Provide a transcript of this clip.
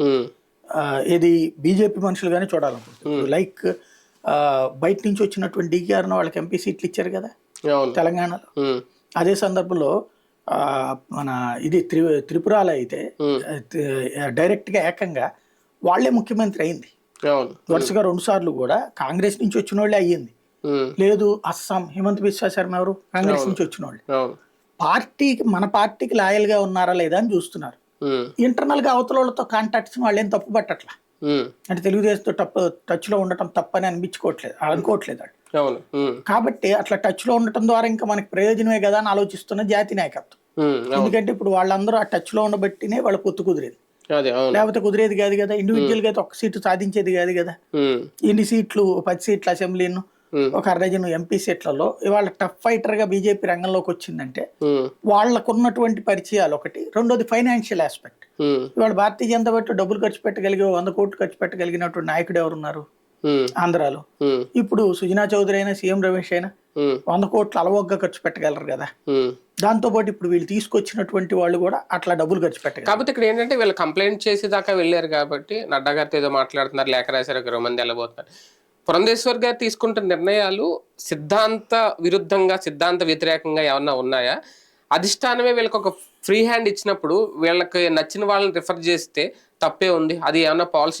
ఉమ్, ఆ, ఇది BJP మనుషులుగానే చూడాలనుకుంటుంది like ఆ, బయట నుంచి వచ్చినటువంటి డీకేఆర్ వాళ్ళకి ఎంపీ సీట్లు ఇచ్చారు కదా? తెలంగాణలో. అదే సందర్భంలో మన ఇది త్రి త్రిపురాలో అయితే ఉమ్, డైరెక్ట్గా ఏకంగా వాళ్ళే ముఖ్యమంత్రి అయింది. వరుసగా రెండు సార్లు కూడా కాంగ్రెస్ నుంచి వచ్చిన వాళ్ళే అయ్యింది. లేదు అస్సాం హిమంత్ బిశ్వా శర్మ ఎవరు? కాంగ్రెస్ నుంచి వచ్చిన వాళ్ళు. పార్టీకి మన పార్టీకి లాయల్గా ఉన్నారా లేదా అని చూస్తున్నారు. ఉమ్, ఇంటర్నల్గా అవతల వాళ్ళతో కాంటాక్ట్స్ వాళ్ళేం తప్పు పట్టట్లా? అంటే తెలుగుదేశంతో టప్ టచ్లో ఉండటం తప్పని అనిపించుకోవట్లేదు అనుకోవట్లేదు వాళ్ళు. కాబట్టి అట్లా టచ్లో ఉండటం ద్వారా ఇంకా మనకి ప్రయోజనమే కదా అని ఆలోచిస్తున్న జాతి నాయకత్వం. ఎందుకంటే ఇప్పుడు వాళ్ళందరూ ఆ టచ్లో ఉండబట్టినే వాళ్ళ పొత్తు కుదిరేది. లేకపోతే కుదిరేది కాదు కదా ఇండివిజువల్గా అయితే ఒక్క సీటు సాధించేది కాదు కదా. ఇన్ని సీట్లు పది సీట్ల అసెంబ్లీను ఒక అర్ధజను ఎంపీ సీట్లలో ఇవాళ టఫ్ ఫైటర్గా బీజేపీ రంగంలోకి వచ్చిందంటే వాళ్ళకున్నటువంటి పరిచయాలు ఒకటి. రెండోది ఫైనాన్షియల్ ఆస్పెక్ట్ ఇవాళ భారతీయ జనతా పార్టీ డబ్బులు ఖర్చు పెట్టగలిగే వంద కోట్లు ఖర్చు పెట్టగలిగినటువంటి నాయకుడు ఎవరున్నారు? ఆంధ్రాలో. ఇప్పుడు సుజనా చౌదరి అయినా సీఎం రమేష్ అయినా వంద కోట్లు అలవోగ్గా ఖర్చు పెట్టగలరు కదా. ఉమ్. దాంతోపాటు ఇప్పుడు వీళ్ళు తీసుకొచ్చినటువంటి వాళ్ళు కూడా అట్లా డబ్బులు ఖర్చు పెట్టగలరు. కాకపోతే ఇక్కడ ఏంటంటే వీళ్ళు కంప్లైంట్ చేసి దాకా వెళ్ళారు కాబట్టి నడ్డా గారితో ఏదో మాట్లాడుతున్నారు లేఖ రాశారు ఒక మంది వెళ్ళబోతున్నారు పురంధేశ్వర్ గారు తీసుకుంటున్న నిర్ణయాలు సిద్ధాంత విరుద్ధంగా సిద్ధాంత వ్యతిరేకంగా ఏమన్నా ఉన్నాయా? అధిష్టానమే వీళ్ళకి ఒక ఫ్రీ హ్యాండ్ ఇచ్చినప్పుడు వీళ్ళకి నచ్చిన వాళ్ళని రిఫర్ చేస్తే తప్పే ఉంది. అది ఏమన్నా పాలసీ